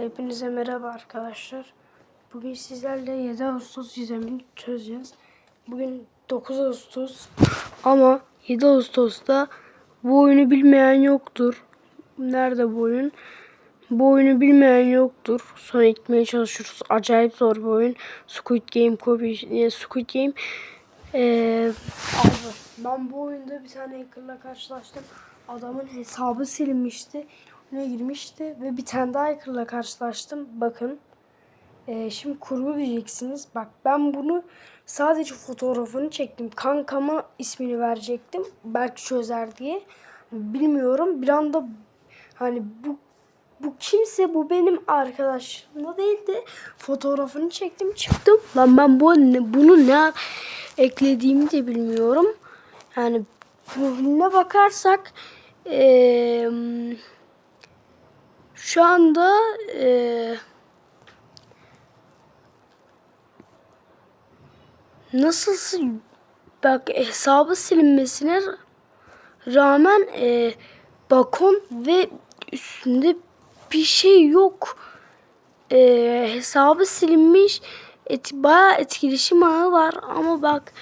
Hepinize merhaba arkadaşlar. Bugün sizlerle 7 Ağustos gizemini çözeceğiz. Bugün 9 Ağustos ama 7 Ağustos'ta bu oyunu bilmeyen yoktur. Nerede bu oyun? Bu oyunu bilmeyen yoktur. Sonra gitmeye çalışıyoruz. Acayip zor bir oyun. Squid Game, Kobe, e, Squid Game. Ee, abi, ben bu oyunda bir tane hackerla karşılaştım. Adamın hesabı silinmişti. Ne girmişti ve bir tane daha hackerla karşılaştım. Bakın. Ee, şimdi kurgu diyeceksiniz. Bak ben bunu sadece fotoğrafını çektim. Kankama ismini verecektim. Belki çözer diye. Bilmiyorum. Bir anda hani bu bu kimse bu benim arkadaşım da değildi. Fotoğrafını çektim çıktım. Lan ben bu bunu ne eklediğimi de bilmiyorum. Yani profiline bakarsak eee şu anda eee nasıl bak hesabı silinmesine rağmen eee bakon ve üstünde bir şey yok. Eee hesabı silinmiş. Et, bayağı etkileşim ağı var ama bak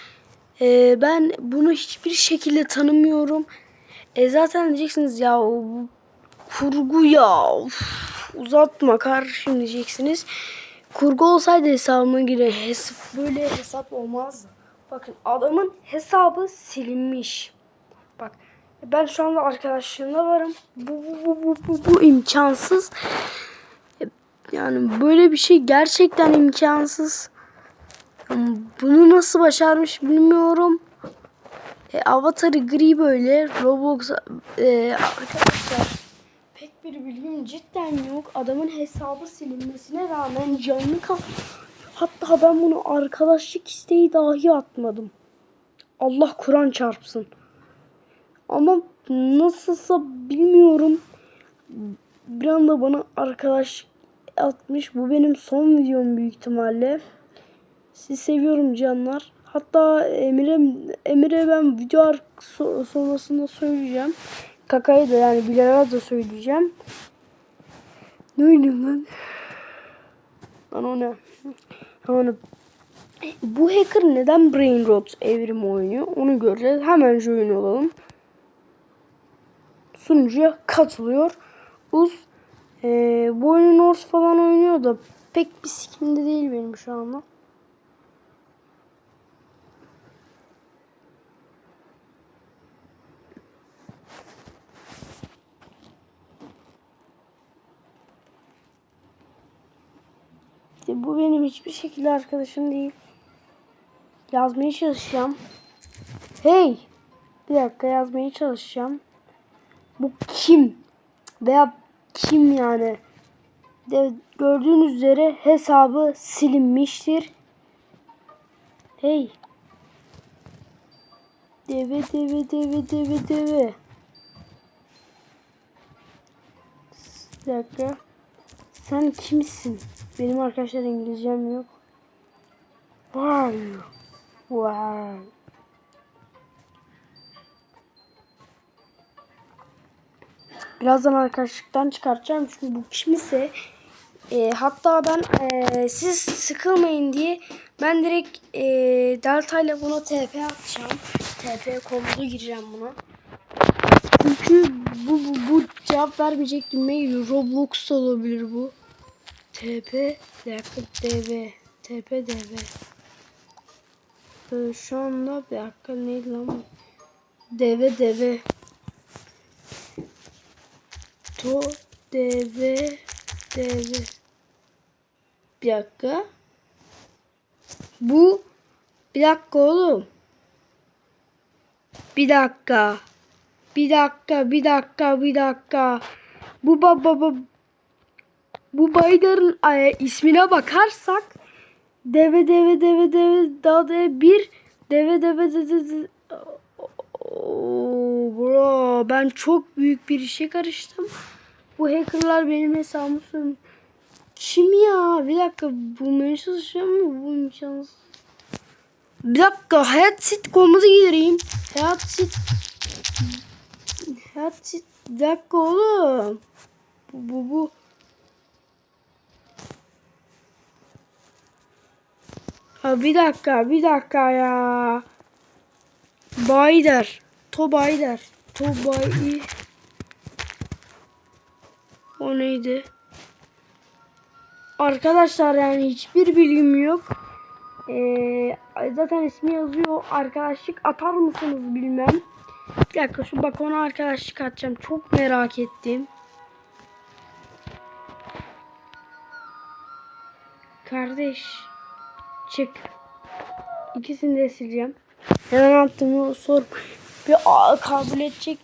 eee, ben bunu hiçbir şekilde tanımıyorum. E zaten diyeceksiniz ya kurgu ya uf, uzatma kardeşim diyeceksiniz. Kurgu olsaydı hesabıma göre hes böyle hesap olmazdı. Bakın adamın hesabı silinmiş. Bak ben şu anda arkadaşlığında varım. Bu bu bu bu bu, bu imkansız. Yani böyle bir şey gerçekten imkansız. Bunu nasıl başarmış bilmiyorum. E, avatarı gri böyle. Roblox e, arkadaşlar bir bilgim cidden yok. Adamın hesabı silinmesine rağmen canlı kal. Hatta ben bunu arkadaşlık isteği dahi atmadım. Allah Kur'an çarpsın. Ama nasılsa bilmiyorum. Bir anda bana arkadaş atmış. Bu benim son videom büyük ihtimalle. Sizi seviyorum canlar. Hatta Emir'e Emir'e ben video sonrasında söyleyeceğim. Kaka'ya da yani Bilal'a da söyleyeceğim. Ne lan? Lan o ne? Yani bu hacker neden Brain Rot evrimi oynuyor? Onu göreceğiz. Hemen join olalım. Sunucuya katılıyor. Uz eee bu oyunu Norse falan oynuyor da pek bir sikimde değil benim şu anda. İşte bu benim hiçbir şekilde arkadaşım değil. Yazmaya çalışacağım. Hey! Bir dakika yazmaya çalışacağım. Bu kim? Veya kim yani? De, gördüğünüz üzere hesabı silinmiştir. Hey! Deve deve deve deve deve. Bir dakika. Sen kimsin? Benim arkadaşlar İngilizcem yok. You? Wow. Birazdan arkadaşlıktan çıkartacağım çünkü bu kimse e, hatta ben e, siz sıkılmayın diye ben direkt e, Delta ile buna TP atacağım. TP komutu gireceğim buna. Çünkü bu, bu, bu cevap vermeyecek gibi. Roblox olabilir bu. Bir dakika DV TP DV ee, şu anda bir dakika neydi lan? DV DV To DV DV bir dakika. Bu bir dakika oğlum. Bir dakika. Bir dakika bir dakika bir dakika. Bu baba baba bu Baydar'ın e, ismine bakarsak deve deve deve deve daha da bir deve deve deve deve Oo, bro ben çok büyük bir işe karıştım. Bu hackerlar benim hesabımı söylüyor. Kim ya? Bir dakika bulmaya çalışacağım mı? Bu imkansız. Bir dakika hayat sit komutu gireyim. Hayat sit. Hayat sit. Bir dakika oğlum. Bu bu bu. Ha, bir dakika bir dakika ya. Bayder. Tobayder. Tobay. O neydi? Arkadaşlar yani hiçbir bilgim yok. Ee, zaten ismi yazıyor. Arkadaşlık atar mısınız bilmem. Bir dakika şu bak ona arkadaşlık atacağım. Çok merak ettim. Kardeş çık. İkisini de sileceğim. Neden attığımı sor. Bir aa, kabul edecek.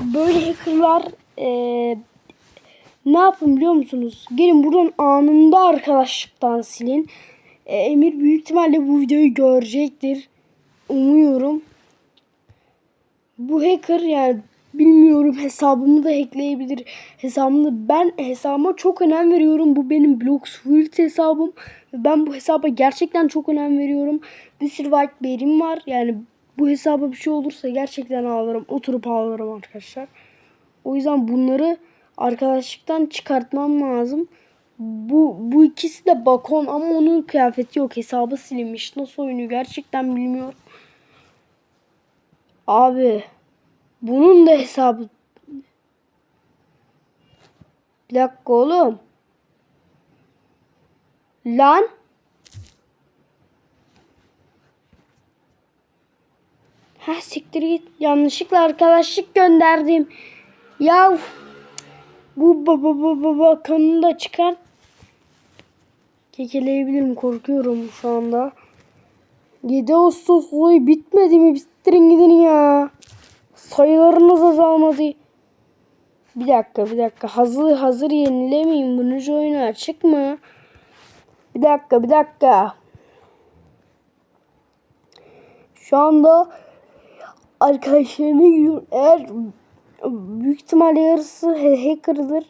Böyle hackerlar eee ne yapın biliyor musunuz? Gelin buradan anında arkadaşlıktan silin. E, Emir büyük ihtimalle bu videoyu görecektir. Umuyorum. Bu hacker yani bilmiyorum hesabımı da hackleyebilir. Hesabımı ben hesabıma çok önem veriyorum. Bu benim Bloxfruit hesabım. Ben bu hesaba gerçekten çok önem veriyorum. Bir sürü white var. Yani bu hesaba bir şey olursa gerçekten ağlarım. Oturup ağlarım arkadaşlar. O yüzden bunları arkadaşlıktan çıkartmam lazım. Bu bu ikisi de bakon ama onun kıyafeti yok. Hesabı silinmiş. Nasıl oynuyor gerçekten bilmiyorum. Abi bunun da hesabı Bir dakika oğlum. Lan Ha siktir git. Yanlışlıkla arkadaşlık gönderdim. Ya bu baba baba bakanını da çıkart. Kekeleyebilirim korkuyorum şu anda. 7 Ağustos olayı bitmedi mi? Bittirin gidin ya. Sayılarınız azalmadı. Bir dakika bir dakika. Hazır hazır yenilemeyin. Bunun oyunu açık mı? Bir dakika bir dakika. Şu anda arkadaşlarına gidiyorum. Eğer büyük ihtimalle yarısı hacker'dır.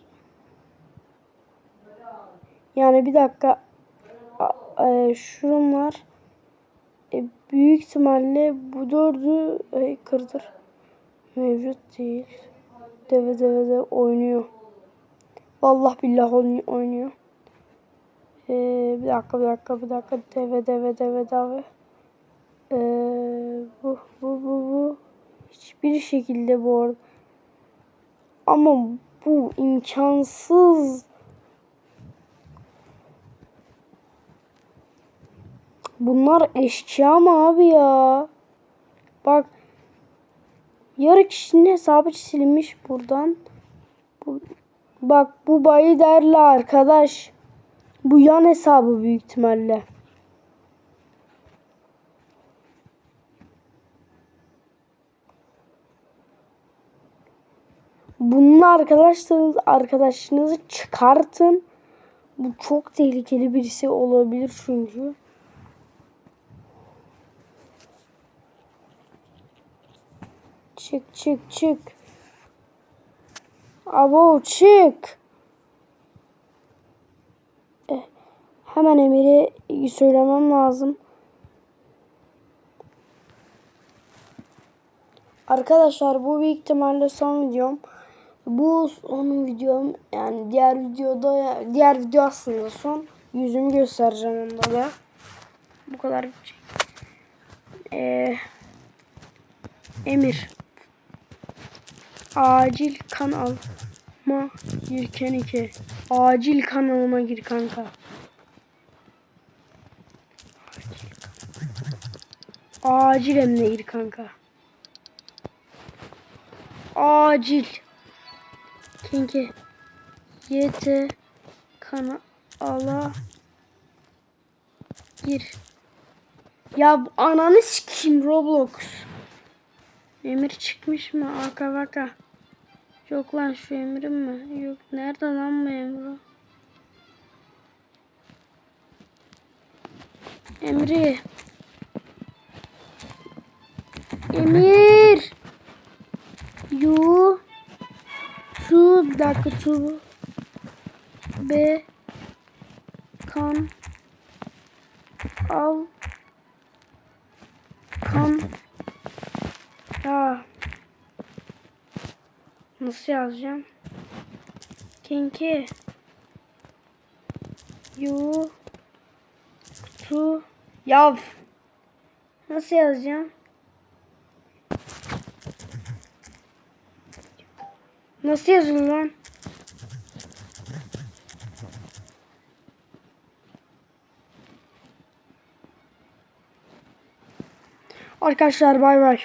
Yani bir dakika. E, şunlar e, büyük ihtimalle bu dördü hacker'dır. Mevcut değil. Deve deve de oynuyor. Vallahi billah oynuyor. Ee, bir dakika bir dakika bir dakika deve deve deve deve. Ee, bu bu bu bu hiçbir şekilde bu arada. Ama bu imkansız. Bunlar eşkıya mı abi ya? Bak. Yarı kişinin hesabı silinmiş buradan. Bu, bak bu bayı derli arkadaş. Bu yan hesabı büyük ihtimalle. Bununla arkadaşlarınız arkadaşınızı çıkartın. Bu çok tehlikeli birisi olabilir çünkü. Çık çık çık. Abo çık. Eh, hemen Emir'e söylemem lazım. Arkadaşlar bu büyük ihtimalle son videom. Bu son videom yani diğer videoda diğer video aslında son yüzümü göstereceğim onda da. Bu kadar. Ee, Emir acil kan alma girken iki. Acil kanalıma gir kanka. Acil hem de gir kanka. Acil. Kanki. YT kanala gir. Ya ananı sikeyim Roblox. Emir çıkmış mı? Aka baka. Yok lan şu Emir'im mi? Yok. Nerede lan bu Emir? Emri. Emir. Yu. Su. Bir dakika su. B. Kan. Al. Kan. Ya. Nasıl yazacağım? Kinki. Yu. Tu. Ya nasıl yazacağım? Nasıl yazılır lan? Arkadaşlar bay bay.